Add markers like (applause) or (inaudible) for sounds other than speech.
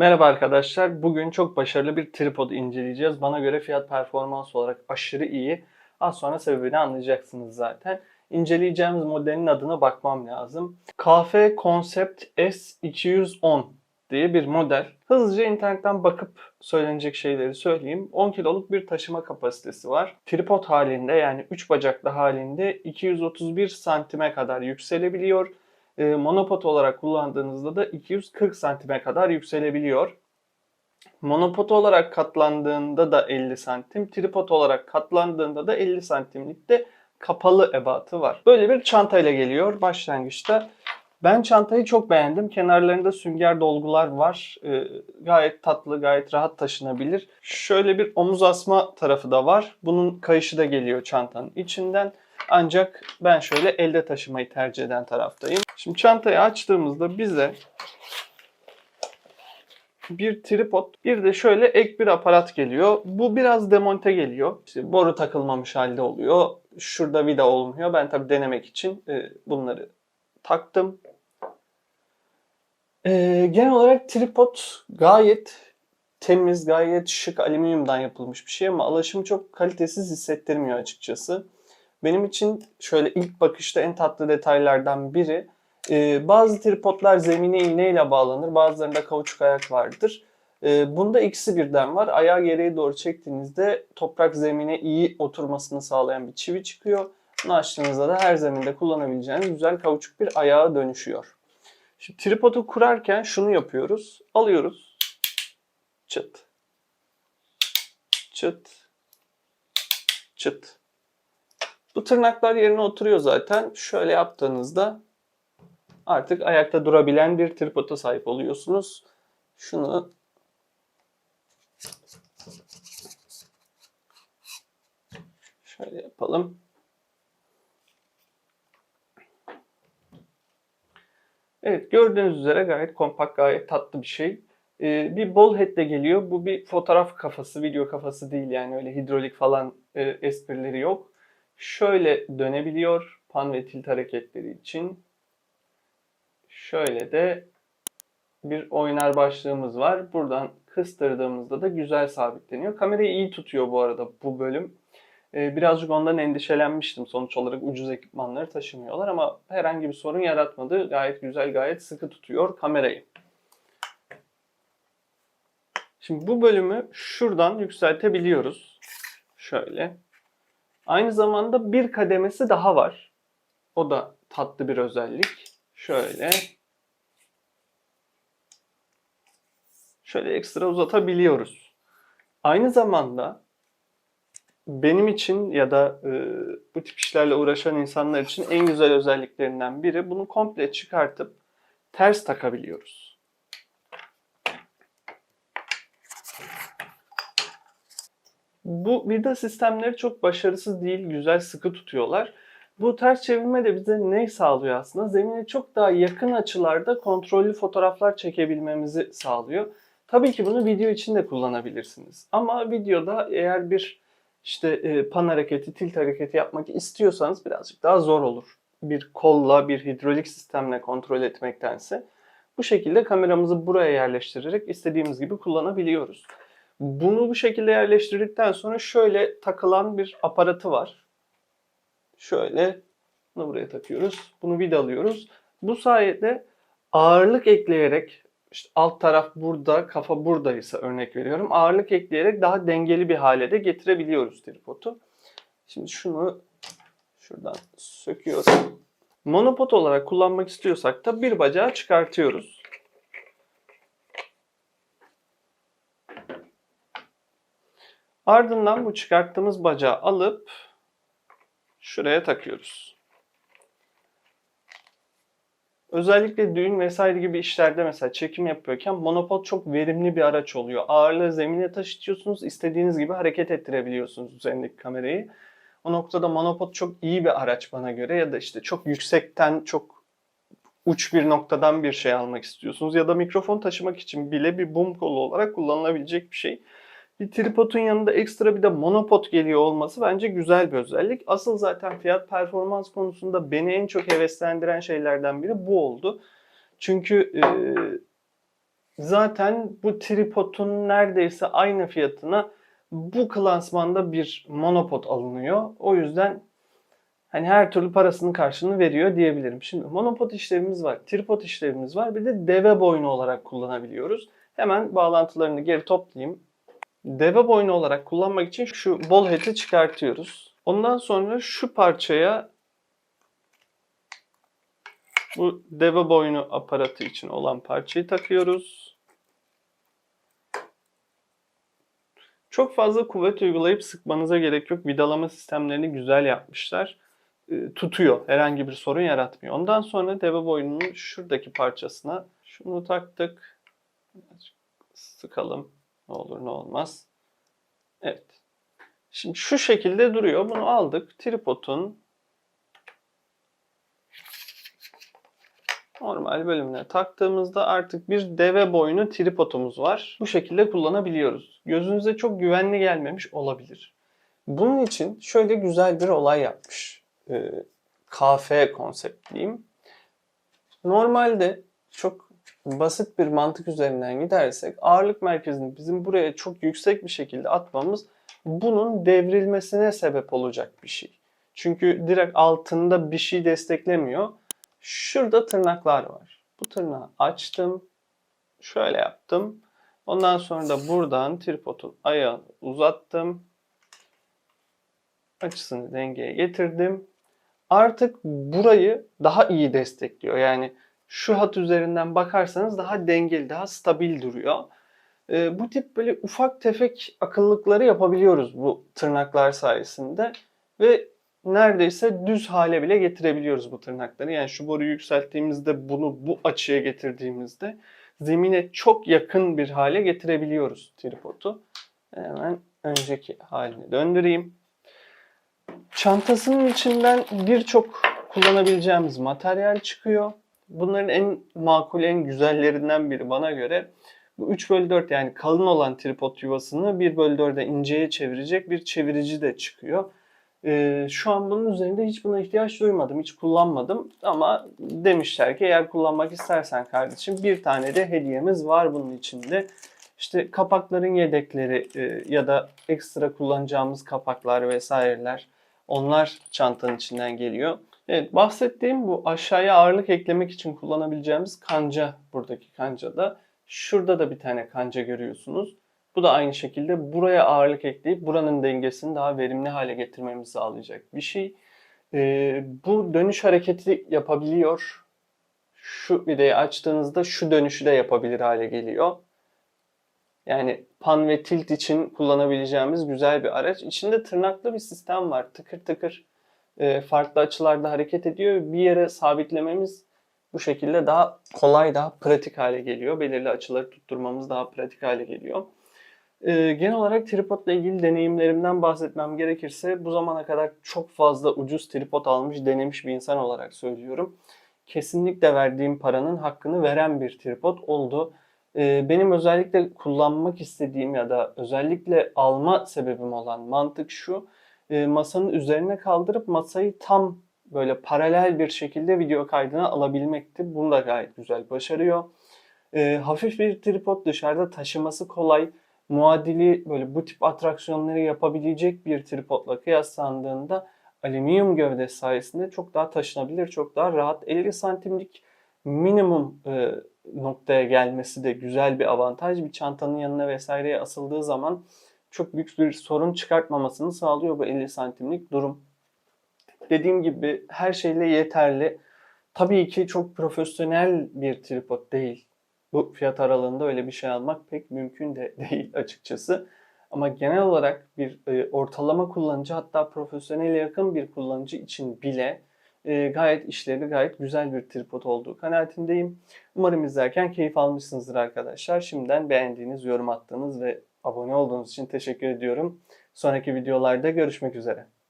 Merhaba arkadaşlar. Bugün çok başarılı bir tripod inceleyeceğiz. Bana göre fiyat performans olarak aşırı iyi. Az sonra sebebini anlayacaksınız zaten. İnceleyeceğimiz modelin adına bakmam lazım. KF Concept S210 diye bir model. Hızlıca internetten bakıp söylenecek şeyleri söyleyeyim. 10 kiloluk bir taşıma kapasitesi var. Tripod halinde yani 3 bacaklı halinde 231 santime kadar yükselebiliyor. E, monopod olarak kullandığınızda da 240 santime kadar yükselebiliyor. Monopod olarak katlandığında da 50 santim, tripod olarak katlandığında da 50 santimlikte kapalı ebatı var. Böyle bir çantayla geliyor başlangıçta. Ben çantayı çok beğendim. Kenarlarında sünger dolgular var. Ee, gayet tatlı, gayet rahat taşınabilir. Şöyle bir omuz asma tarafı da var. Bunun kayışı da geliyor çantanın içinden. Ancak ben şöyle elde taşımayı tercih eden taraftayım. Şimdi çantayı açtığımızda bize bir tripod, bir de şöyle ek bir aparat geliyor. Bu biraz demonte geliyor. İşte boru takılmamış halde oluyor. Şurada vida olmuyor. Ben tabii denemek için e, bunları taktım. E, genel olarak tripod gayet temiz, gayet şık alüminyumdan yapılmış bir şey ama alaşımı çok kalitesiz hissettirmiyor açıkçası. Benim için şöyle ilk bakışta en tatlı detaylardan biri e, bazı tripodlar zemine iğneyle bağlanır, bazılarında kauçuk ayak vardır. E, bunda ikisi birden var. Ayağı geriye doğru çektiğinizde toprak zemine iyi oturmasını sağlayan bir çivi çıkıyor. Bunu açtığınızda da her zeminde kullanabileceğiniz güzel kauçuk bir ayağa dönüşüyor. Şimdi tripodu kurarken şunu yapıyoruz. Alıyoruz. Çıt. Çıt. Çıt. Bu tırnaklar yerine oturuyor zaten. Şöyle yaptığınızda artık ayakta durabilen bir tripoda sahip oluyorsunuz. Şunu şöyle yapalım. Evet gördüğünüz üzere gayet kompakt, gayet tatlı bir şey. Ee, bir ball head de geliyor. Bu bir fotoğraf kafası, video kafası değil yani öyle hidrolik falan e, esprileri yok. Şöyle dönebiliyor pan ve tilt hareketleri için. Şöyle de bir oynar başlığımız var. Buradan kıstırdığımızda da güzel sabitleniyor. Kamerayı iyi tutuyor bu arada bu bölüm. Ee, birazcık ondan endişelenmiştim. Sonuç olarak ucuz ekipmanları taşımıyorlar ama herhangi bir sorun yaratmadı. Gayet güzel, gayet sıkı tutuyor kamerayı. Şimdi bu bölümü şuradan yükseltebiliyoruz. Şöyle. Aynı zamanda bir kademesi daha var. O da tatlı bir özellik. Şöyle. Şöyle ekstra uzatabiliyoruz. Aynı zamanda benim için ya da e, bu tip işlerle uğraşan insanlar için en güzel özelliklerinden biri bunu komple çıkartıp ters takabiliyoruz. Bu vida sistemleri çok başarısız değil, güzel sıkı tutuyorlar. Bu ters çevirme de bize ne sağlıyor aslında? Zemine çok daha yakın açılarda kontrollü fotoğraflar çekebilmemizi sağlıyor. Tabii ki bunu video için de kullanabilirsiniz. Ama videoda eğer bir işte e, pan hareketi, tilt hareketi yapmak istiyorsanız birazcık daha zor olur. Bir kolla, bir hidrolik sistemle kontrol etmektense bu şekilde kameramızı buraya yerleştirerek istediğimiz gibi kullanabiliyoruz. Bunu bu şekilde yerleştirdikten sonra şöyle takılan bir aparatı var. Şöyle bunu buraya takıyoruz. Bunu vidalıyoruz. Bu sayede ağırlık ekleyerek işte alt taraf burada, kafa buradaysa örnek veriyorum. Ağırlık ekleyerek daha dengeli bir hale de getirebiliyoruz tripodu. Şimdi şunu şuradan söküyorum. Monopod olarak kullanmak istiyorsak da bir bacağı çıkartıyoruz. Ardından bu çıkarttığımız bacağı alıp şuraya takıyoruz. Özellikle düğün vesaire gibi işlerde mesela çekim yapıyorken monopod çok verimli bir araç oluyor. Ağırlığı zemine taşıtıyorsunuz, istediğiniz gibi hareket ettirebiliyorsunuz üzerindeki kamerayı. O noktada monopod çok iyi bir araç bana göre ya da işte çok yüksekten çok uç bir noktadan bir şey almak istiyorsunuz ya da mikrofon taşımak için bile bir boom kolu olarak kullanılabilecek bir şey. Bir tripodun yanında ekstra bir de monopod geliyor olması bence güzel bir özellik. Asıl zaten fiyat performans konusunda beni en çok heveslendiren şeylerden biri bu oldu. Çünkü e, Zaten bu tripodun neredeyse aynı fiyatına bu klasmanda bir monopod alınıyor. O yüzden hani her türlü parasının karşılığını veriyor diyebilirim. Şimdi monopod işlevimiz var, tripod işlevimiz var. Bir de deve boynu olarak kullanabiliyoruz. Hemen bağlantılarını geri toplayayım. Deve boynu olarak kullanmak için şu bol head'i çıkartıyoruz. Ondan sonra şu parçaya bu deve boynu aparatı için olan parçayı takıyoruz. Çok fazla kuvvet uygulayıp sıkmanıza gerek yok. Vidalama sistemlerini güzel yapmışlar. E, Tutuyor. Herhangi bir sorun yaratmıyor. Ondan sonra deve boynunun şuradaki parçasına şunu taktık. Sıkalım. Ne olur ne olmaz. Evet. Şimdi şu şekilde duruyor. Bunu aldık. Tripodun normal bölümüne taktığımızda artık bir deve boynu tripodumuz var. Bu şekilde kullanabiliyoruz. Gözünüze çok güvenli gelmemiş olabilir. Bunun için şöyle güzel bir olay yapmış. Ee, kafe konseptliyim. Normalde çok basit bir mantık üzerinden gidersek ağırlık merkezini bizim buraya çok yüksek bir şekilde atmamız bunun devrilmesine sebep olacak bir şey. Çünkü direkt altında bir şey desteklemiyor. Şurada tırnaklar var. Bu tırnağı açtım. Şöyle yaptım. Ondan sonra da buradan tripodun ayağını uzattım. Açısını dengeye getirdim. Artık burayı daha iyi destekliyor. Yani şu hat üzerinden bakarsanız daha dengeli, daha stabil duruyor. Ee, bu tip böyle ufak tefek akıllıkları yapabiliyoruz bu tırnaklar sayesinde. Ve neredeyse düz hale bile getirebiliyoruz bu tırnakları. Yani şu boruyu yükselttiğimizde bunu bu açıya getirdiğimizde zemine çok yakın bir hale getirebiliyoruz tripodu. Hemen önceki halini döndüreyim. Çantasının içinden birçok kullanabileceğimiz materyal çıkıyor. Bunların en makul, en güzellerinden biri bana göre bu 3 bölü 4 yani kalın olan tripod yuvasını 1 bölü 4'e inceye çevirecek bir çevirici de çıkıyor. Ee, şu an bunun üzerinde hiç buna ihtiyaç duymadım, hiç kullanmadım. Ama demişler ki eğer kullanmak istersen kardeşim bir tane de hediyemiz var bunun içinde. İşte kapakların yedekleri e, ya da ekstra kullanacağımız kapaklar vesaireler onlar çantanın içinden geliyor. Evet bahsettiğim bu aşağıya ağırlık eklemek için kullanabileceğimiz kanca buradaki kancada. Şurada da bir tane kanca görüyorsunuz. Bu da aynı şekilde buraya ağırlık ekleyip buranın dengesini daha verimli hale getirmemizi sağlayacak bir şey. Ee, bu dönüş hareketi yapabiliyor. Şu videoyu açtığınızda şu dönüşü de yapabilir hale geliyor. Yani pan ve tilt için kullanabileceğimiz güzel bir araç. İçinde tırnaklı bir sistem var. Tıkır tıkır farklı açılarda hareket ediyor. Bir yere sabitlememiz bu şekilde daha kolay, daha pratik hale geliyor. Belirli açıları tutturmamız daha pratik hale geliyor. Ee, genel olarak tripodla ilgili deneyimlerimden bahsetmem gerekirse bu zamana kadar çok fazla ucuz tripod almış, denemiş bir insan olarak söylüyorum. Kesinlikle verdiğim paranın hakkını veren bir tripod oldu. Ee, benim özellikle kullanmak istediğim ya da özellikle alma sebebim olan mantık şu. E, masanın üzerine kaldırıp masayı tam böyle paralel bir şekilde video kaydına alabilmekti. Bunu da gayet güzel başarıyor. E, hafif bir tripod dışarıda taşıması kolay. Muadili böyle bu tip atraksiyonları yapabilecek bir tripodla kıyaslandığında alüminyum gövde sayesinde çok daha taşınabilir, çok daha rahat. 50 santimlik minimum e, noktaya gelmesi de güzel bir avantaj. Bir çantanın yanına vesaireye asıldığı zaman çok büyük bir sorun çıkartmamasını sağlıyor bu 50 santimlik durum. Dediğim gibi her şeyle yeterli. Tabii ki çok profesyonel bir tripod değil. Bu fiyat aralığında öyle bir şey almak pek mümkün de (laughs) değil açıkçası. Ama genel olarak bir e, ortalama kullanıcı hatta profesyonele yakın bir kullanıcı için bile e, gayet işlevi gayet güzel bir tripod olduğu kanaatindeyim. Umarım izlerken keyif almışsınızdır arkadaşlar. Şimdiden beğendiğiniz, yorum attığınız ve abone olduğunuz için teşekkür ediyorum. Sonraki videolarda görüşmek üzere.